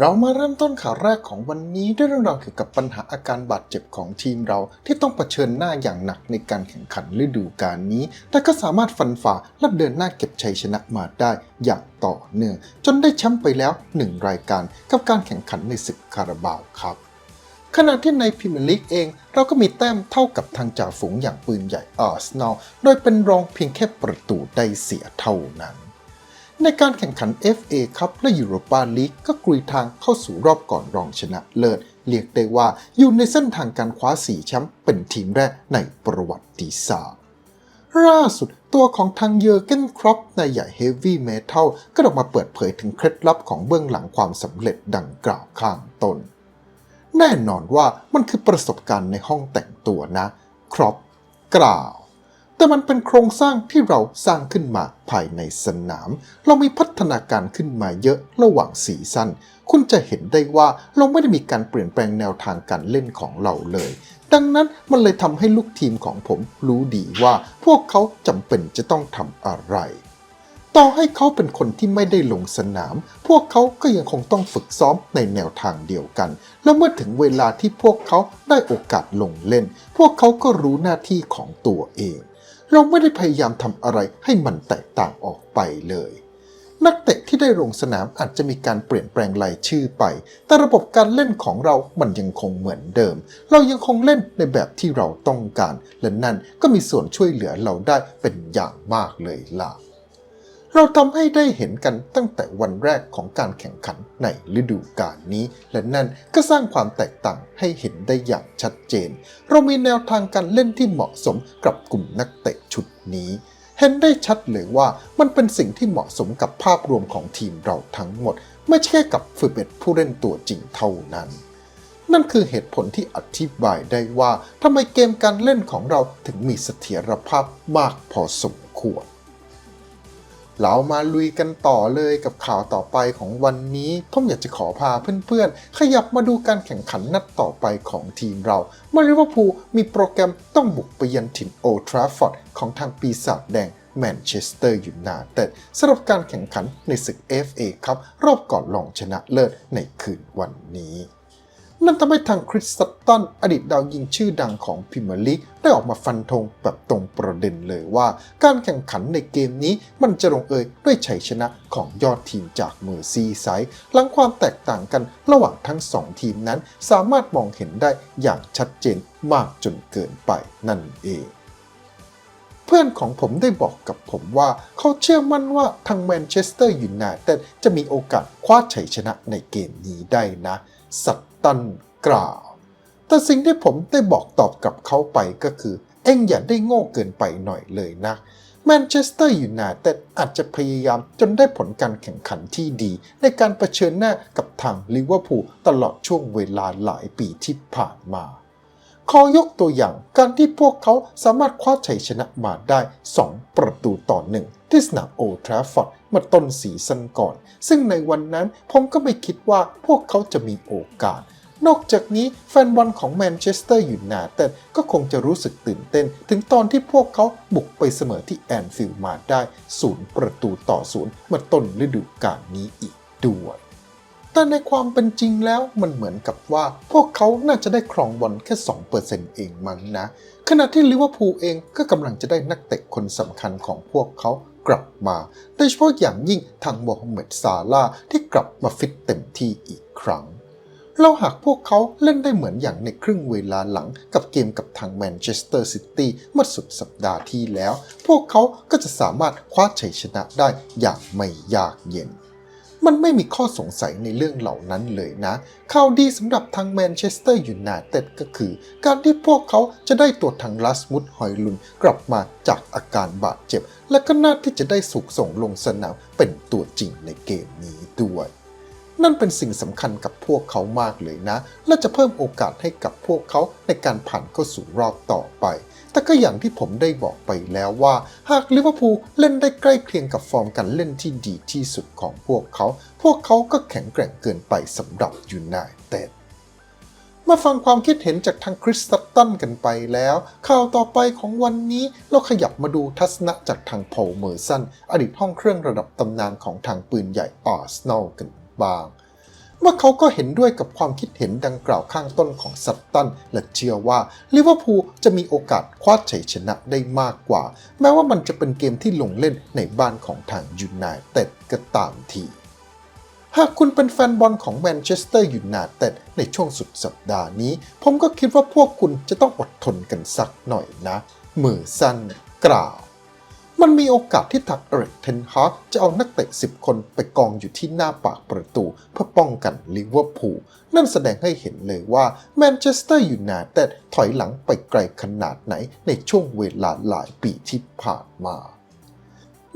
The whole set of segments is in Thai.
เรามาเริ่มต้นข่าวแรกของวันนี้ด้วยเรื่องราวเกี่ยวกับปัญหาอาการบาดเจ็บของทีมเราที่ต้องเผชิญหน้าอย่างหนักในการแข่งขันฤดูกาลนี้ แต่ก็สามารถฟันฝ่าและเดินหน้าเก็บชัยชนะมาได้อย่างต่อเนื่องจนได้แชมป์ไปแล้ว 1 รายการกับการแข่งขันในศึกคาราบาวครับขณะที่ในพรีเมียร์ลีกเองเราก็มีแต้มเท่ากับทางจ่าฝูงอย่างปืนใหญ่อาร์เซนอลโดยเป็นรองเพียงแค่ประตูได้เสียเท่านั้น ในการแข่งขัน FA คัพและยูโรปาลีกก็กลุยทางเข้าสู่รอบก่อนรองชนะเลิศ เรียกได้ว่าอยู่ในเส้นทางการคว้าสี่แชมป์เป็นทีมแรกในประวัติศาสตร์ล่าสุดตัวของทางเยอร์เกนครอปนายใหญ่เฮฟวี่เมทัลก็ออกมาเปิดเผยถึงเคล็ดลับของเบื้องหลังความสำเร็จดังกล่าวข้างต้น แน่นอนว่ามันคือประสบการณ์ในห้องแต่งตัวนะ ครอปกล่าว แต่มันเป็นโครงสร้างที่เราสร้างขึ้นมาภายในสนาม เรามีพัฒนาการขึ้นมาเยอะระหว่างสีสั้น คุณจะเห็นได้ว่าเราไม่ได้มีการเปลี่ยนแปลงแนวทางการเล่นของเราเลย ดังนั้นมันเลยทำให้ลูกทีมของผมรู้ดีว่าพวกเขาจำเป็นจะต้องทำอะไร ต่อให้เขาเป็นคนที่ไม่ได้ลงสนาม พวกเขาก็ยังคงต้องฝึกซ้อมในแนวทางเดียวกัน แล้วเมื่อถึงเวลาที่พวกเขาได้โอกาสลงเล่น พวกเขาก็รู้หน้าที่ของตัวเอง เราไม่ได้พยายามทำอะไรให้มันแตกต่างออกไปเลย นักเตะที่ได้ลงสนามอาจจะมีการเปลี่ยนแปลงรายชื่อไป แต่ระบบการเล่นของเรามันยังคงเหมือนเดิม เรายังคงเล่นในแบบที่เราต้องการ และนั่นก็มีส่วนช่วยเหลือเราได้เป็นอย่างมากเลยล่ะ เราทำให้ได้เห็นกันตั้งแต่วันแรกของการแข่งขันในฤดูกาลนี้ และนั่นก็สร้างความแตกต่างให้เห็นได้อย่างชัดเจน เรามีแนวทางการเล่นที่เหมาะสมกับกลุ่มนักเตะชุดนี้ เห็นได้ชัดเลยว่ามันเป็นสิ่งที่เหมาะสมกับภาพรวมของทีมเราทั้งหมด ไม่ใช่แค่กับฟืเบตผู้เล่นตัวจริงเท่านั้นนั่นคือเหตุผลที่อธิบายได้ว่าทำไมเกมการเล่นของเราถึงมีเสถียรภาพมากพอสมควร เรามาลุยกันต่อเลยกับข่าวต่อไปของวันนี้ ผมอยากจะขอพาเพื่อนๆ ขยับมาดูการแข่งขันนัดต่อไปของทีมเราเมื่อลิเวอร์พูลมีโปรแกรมต้องบุกไปยันถิ่นโอทราฟอร์ดของทางปีศาจแดงแมนเชสเตอร์ยูไนเต็ดสำหรับการแข่งขันในศึก FA ครับรอบก่อนรองชนะเลิศในคืนวันนี้ นั่นทำให้ทางคริสตัตตันอดีตดาวยิงชื่อดังของพรีเมียร์ลีกได้ออกมาฟันธงแบบตรงประเด็นเลยว่า การแข่งขันในเกมนี้มันจะลงเอยด้วยชัยชนะของยอดทีมจากเมอร์ซีไซด์หลังความแตกต่างกันระหว่างทั้งสองทีมนั้น สามารถมองเห็นได้อย่างชัดเจนมากจนเกินไปนั่นเองเพื่อนของผมได้บอกกับผมว่า เขาเชื่อมั่นว่าทางแมนเชสเตอร์ยูไนเต็ดจะมีโอกาสคว้าชัยชนะในเกมนี้ได้นะ สัต ตันกล่าว แต่สิ่งที่ผมได้บอกตอบกับเขาไปก็คือ เอ็งอย่าได้โง่เกินไปหน่อยเลยนะแมนเชสเตอร์ยูไนเต็ดอาจจะพยายามจนได้ผลการแข่งขันที่ดี ในการเผชิญหน้ากับทางลิเวอร์พูลตลอดช่วงเวลาหลายปีที่ผ่านมา ขอยกตัวอย่างการที่พวกเขาสามารถคว้าชัยชนะมาได้ 2 ประตูต่อหนึ่งที่สนามโอทราฟฟอร์ดเมื่อต้นสีซันก่อน ซึ่งในวันนั้นผมก็ไม่คิดว่าพวกเขาจะมีโอกาส นอกจากนี้แฟนบอลของแมนเชสเตอร์ยูไนเต็ดก็คงจะรู้สึกตื่นเต้น ถึงตอนที่พวกเขาบุกไปเสมอที่แอนฟิลด์มาได้ศูนย์ประตูต่อศูนย์เมื่อต้นฤดูกาลนี้อีกด้วยแต่ในความเป็นจริงแล้วมันเหมือนกับว่า พวกเขาน่าจะได้ครองบอลแค่2%เองมั้งนะ ขณะที่ลิเวอร์พูลเองก็กำลังจะได้นักเตะคนสำคัญของพวกเขากลับมาโดยเฉพาะอย่างยิ่งทางโมฮัมเหม็ดซาลาห์ที่กลับมาฟิตเต็มที่อีกครั้ง เราหากพวกเขาเล่นได้เหมือนอย่างในครึ่งเวลาหลังกับเกมกับทางแมนเชสเตอร์ซิตี้เมื่อสุดสัปดาห์ที่แล้ว พวกเขาก็จะสามารถคว้าชัยชนะได้อย่างไม่ยากเย็นมันไม่มีข้อสงสัยในเรื่องเหล่านั้นเลยนะ ข่าวดีสำหรับทางแมนเชสเตอร์ยูไนเต็ดก็คือ การที่พวกเขาจะได้ตัวทางลัสมุดฮอยลุนกลับมาจากอาการบาดเจ็บ และก็น่าที่จะได้สุกส่งลงสนามเป็นตัวจริงในเกมนี้ด้วย นั่นเป็นสิ่งสำคัญกับพวกเขามากเลยนะ และจะเพิ่มโอกาสให้กับพวกเขาในการผ่านเข้าสู่รอบต่อไป แต่ก็อย่างที่ผมได้บอกไปแล้วว่า หากลิเวอร์พูลเล่นได้ใกล้เคียงกับฟอร์มการเล่นที่ดีที่สุดของพวกเขา พวกเขาก็แข็งแกร่งเกินไปสำหรับยูไนเต็ดมาฟังความคิดเห็นจากทางคริสตัตตันกันไปแล้ว ข่าวต่อไปของวันนี้เราขยับมาดูทัศนะจากทางพอลเมอร์สัน อดีตห้องเครื่องระดับตำนานของทางปืนใหญ่อาร์เซนอลกัน บาง ว่าเขาก็เห็นด้วยกับความคิดเห็นดังกล่าวข้างต้นของซัตตันและเชื่อว่าลิเวอร์พูลจะมีโอกาสคว้าชัยชนะได้มากกว่า แม้ว่ามันจะเป็นเกมที่ลงเล่นในบ้านของทางยูไนเต็ดก็ตามทีหากคุณเป็นแฟนบอลของแมนเชสเตอร์ยูไนเต็ดในช่วงสุดสัปดาห์นี้ ผมก็คิดว่าพวกคุณจะต้องอดทนกันสักหน่อยนะ มือสั้นกล่าว มันมีโอกาสที่ทักเอริกเทนฮากจะเอานักเตะ 10 คนไปกองอยู่ที่หน้าปากประตู เพื่อป้องกันลิเวอร์พูลนั่นแสดงให้เห็นเลยว่าแมนเชสเตอร์ยูไนเต็ดถอยหลังไปไกลขนาดไหนในช่วงเวลาหลายปีที่ผ่านมา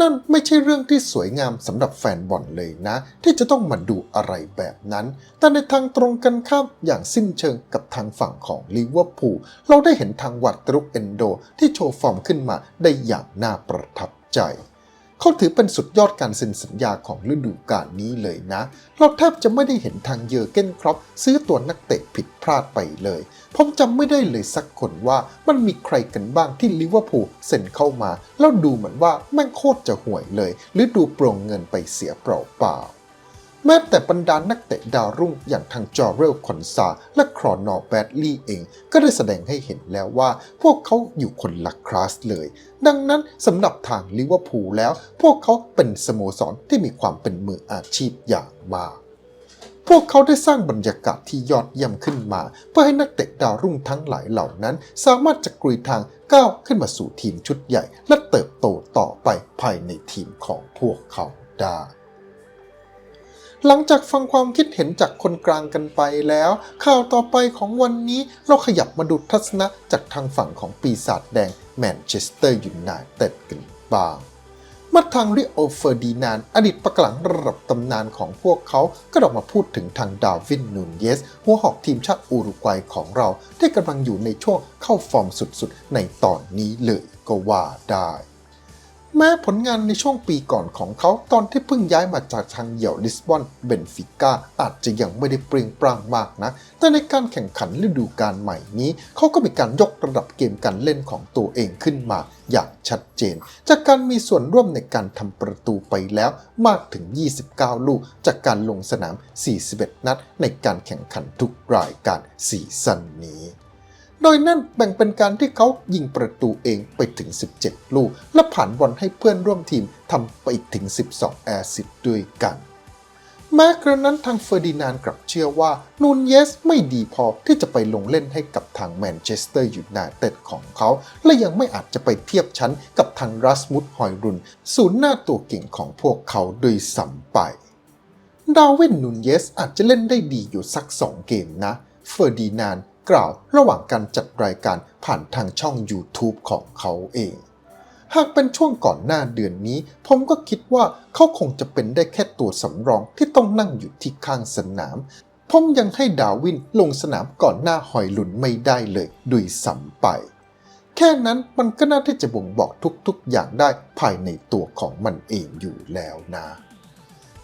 นั่นไม่ใช่เรื่องที่สวยงามสำหรับแฟนบอลเลยนะ ที่จะต้องมาดูอะไรแบบนั้น แต่ในทางตรงกันข้ามอย่างสิ้นเชิงกับทางฝั่งของลิเวอร์พูลเราได้เห็นทางวัดตรุกเอนโดที่โชว์ฟอร์มขึ้นมาได้อย่างน่าประทับใจ เขาถือเป็นสุดยอดการเซ็นสัญญาของฤดูกาลนี้เลยนะ เราแทบจะไม่ได้เห็นทางเยอร์เก้นครอปซื้อตัวนักเตะผิดพลาดไปเลย ผมจำไม่ได้เลยสักคนว่ามันมีใครกันบ้างที่ลิเวอร์พูลเซ็นเข้ามา แล้วดูเหมือนว่าแม่งโคตรจะห่วยเลย หรือดูโปร่งเงินไปเสียเปล่าๆ แม้แต่บรรดานักเตะดาวรุ่งอย่างทางจอร์เรลคอนซาและครอนอแบดลีย์เอง ก็ได้แสดงให้เห็นแล้วว่า พวกเขาอยู่คนละคลาสเลย ดังนั้นสำหรับทางลิเวอร์พูลแล้ว พวกเขาเป็นสโมสรที่มีความเป็นมืออาชีพอย่างมากพวกเขาได้สร้างบรรยากาศที่ยอดเยี่ยมขึ้นมา เพื่อให้นักเตะดาวรุ่งทั้งหลายเหล่านั้น สามารถจะกรุยทางก้าวขึ้นมาสู่ทีมชุดใหญ่ และเติบโตต่อไปภายในทีมของพวกเขาได้ หลังจากฟังความคิดเห็นจากคนกลางกันไปแล้ว ข่าวต่อไปของวันนี้เราขยับมาดูทัศนะจากทางฝั่งของปีศาจแดงแมนเชสเตอร์ยูไนเต็ดกันบ้างมาทางริโอเฟอร์ดินาน อดีตประกลังระดับตำนานของพวกเขาก็ออกมาพูดถึงทางดาวินนูนเยส หัวหอกทีมชาติอุรุกวัยของเรา ที่กำลังอยู่ในช่วงเข้าฟอร์มสุดๆ ในตอนนี้เลยก็ว่าได้ แม้ผลงานในช่วงปีก่อนของเขาตอนที่เพิ่งย้ายมาจากทางเหยี่ยวลิสบอนเบนฟิก้าอาจจะยังไม่ได้เปรียงปร้างมากนะ แต่ในการแข่งขันฤดูกาลใหม่นี้ เขาก็มีการยกระดับเกมการเล่นของตัวเองขึ้นมาอย่างชัดเจน จากการมีส่วนร่วมในการทำประตูไปแล้วมากถึง 29 ลูก จากการลงสนาม 41 นัด ในการแข่งขันทุกรายการซีซั่นนี้ โดยนั่นแบ่งเป็นการที่เขายิงประตูเองไปถึง 17 ลูก และผ่านบอลให้เพื่อนร่วมทีมทำไปอีกถึง 12 แอร์ซิดด้วยกันแม้กระนั้นทางเฟอร์ดินานด์กลับเชื่อว่านูนเยสไม่ดีพอที่จะไปลงเล่นให้กับทางแมนเชสเตอร์ยูไนเต็ดของเขา และยังไม่อาจจะไปเทียบชั้นกับทางรัสมุดฮอยรุนศูนย์หน้าตัวเก่งของพวกเขาโดยสัมไป ดาวินนูนเยสอาจจะเล่นได้ดีอยู่สักสองเกมนะ เฟอร์ดินาน กล่าวระหว่างการจัดรายการผ่านทางช่อง YouTube ของเขาเอง หากเป็นช่วงก่อนหน้าเดือนนี้ ผมก็คิดว่าเขาคงจะเป็นได้แค่ตัวสำรองที่ต้องนั่งอยู่ที่ข้างสนาม ผมยังให้ดาวินลงสนามก่อนหน้าหอยหลุนไม่ได้เลยดุยสัมไป แค่นั้นมันก็น่าที่จะบ่งบอกทุกๆอย่างได้ภายในตัวของมันเองอยู่แล้วนะ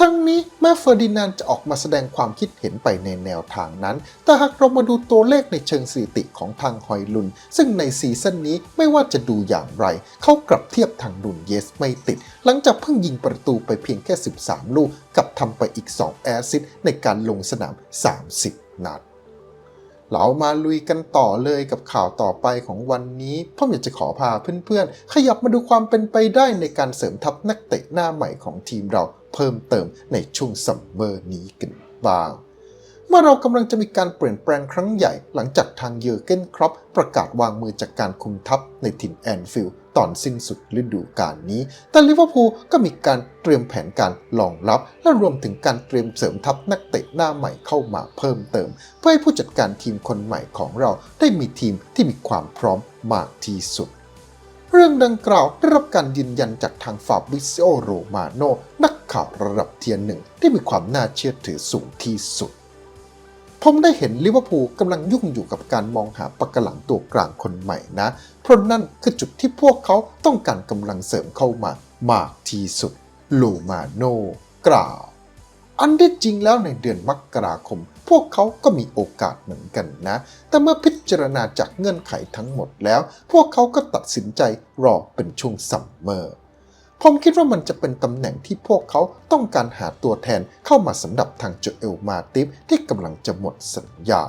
ทั้งนี้แม้เฟอร์ดินานจะออกมาแสดงความคิดเห็นไปในแนวทางนั้น แต่หากเรามาดูตัวเลขในเชิงสถิติของทางฮอยลุน ซึ่งในซีซั่นนี้ไม่ว่าจะดูอย่างไร เขากลับเทียบทางดุนเยสไม่ติด หลังจากเพิ่งยิงประตูไปเพียงแค่ 13 ลูกกับทำไปอีก 2 แอซิสในการลงสนาม 30 นัด เรามาลุยกันต่อเลยกับข่าวต่อไปของวันนี้ผมอยากจะขอพาเพื่อนๆ ขยับมาดูความเป็นไปได้ในการเสริมทัพนักเตะหน้าใหม่ของทีมเราเพิ่มเติมในช่วงซัมเมอร์นี้กันบ้าง มื่อเรากำลังจะมีการเปลี่ยนแปลงครั้งใหญ่หลังจากทางเยอร์เกนครอปประกาศวางมือจากการคุมทัพในถิ่นแอนฟิลด์ตอนสิ้นสุดฤดูกาลนี้ แต่ลิเวอร์พูลก็มีการเตรียมแผนการรองรับ และรวมถึงการเตรียมเสริมทัพนักเตะหน้าใหม่เข้ามาเพิ่มเติม เพื่อให้ผู้จัดการทีมคนใหม่ของเราได้มีทีมที่มีความพร้อมมากที่สุดเรื่องดังกล่าวได้รับการยืนยันจากทางฟาบิซิโอโรมาโนนักข่าวระดับเทียนหนึ่งที่มีความน่าเชื่อถือสูงที่สุด ผมได้เห็นลิเวอร์พูลกำลังยุ่งอยู่กับการมองหาปะกหลังตัวกลางคนใหม่นะ เพราะนั่นคือจุดที่พวกเขาต้องการกำลังเสริมเข้ามามากที่สุดโลมาโนกล่าว อันที่จริงแล้วในเดือนมกราคม พวกเขาก็มีโอกาสเหมือนกันนะ แต่เมื่อพิจารณาจากเงื่อนไขทั้งหมดแล้ว พวกเขาก็ตัดสินใจรอเป็นช่วงซัมเมอร์ ผมคิดว่ามันจะเป็นตำแหน่งที่พวกเขาต้องการหาตัวแทนเข้ามาสำหรับทางโจเอลมาติฟที่กำลังจะหมดสัญญา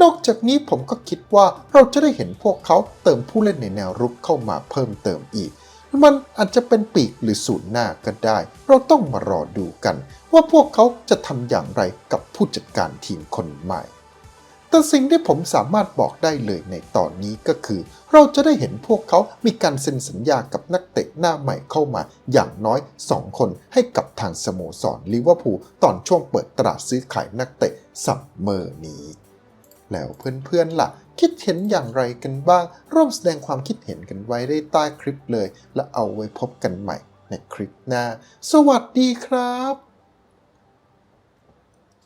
นอกจากนี้ผมก็คิดว่าเราจะได้เห็นพวกเขาเติมผู้เล่นในแนวรุกเข้ามาเพิ่มเติมอีก มันอาจจะเป็นปีกหรือศูนย์หน้าก็ได้ เราต้องมารอดูกัน ว่าพวกเขาจะทำอย่างไรกับผู้จัดการทีมคนใหม่ แต่สิ่งที่ผมสามารถบอกได้เลยในตอนนี้ก็คือ เราจะได้เห็นพวกเขามีการเซ็นสัญญากับนักเตะหน้าใหม่เข้ามาอย่างน้อย 2 คนให้กับทางสโมสรลิเวอร์พูลตอนช่วงเปิดตลาดซื้อขายนักเตะซัมเมอร์นี้ แล้วเพื่อนๆล่ะ คิดเห็นอย่างไรกันบ้าง ร่วมแสดงความคิดเห็นกันไว้ได้ใต้คลิปเลย และเอาไว้พบกันใหม่ในคลิปหน้า สวัสดีครับ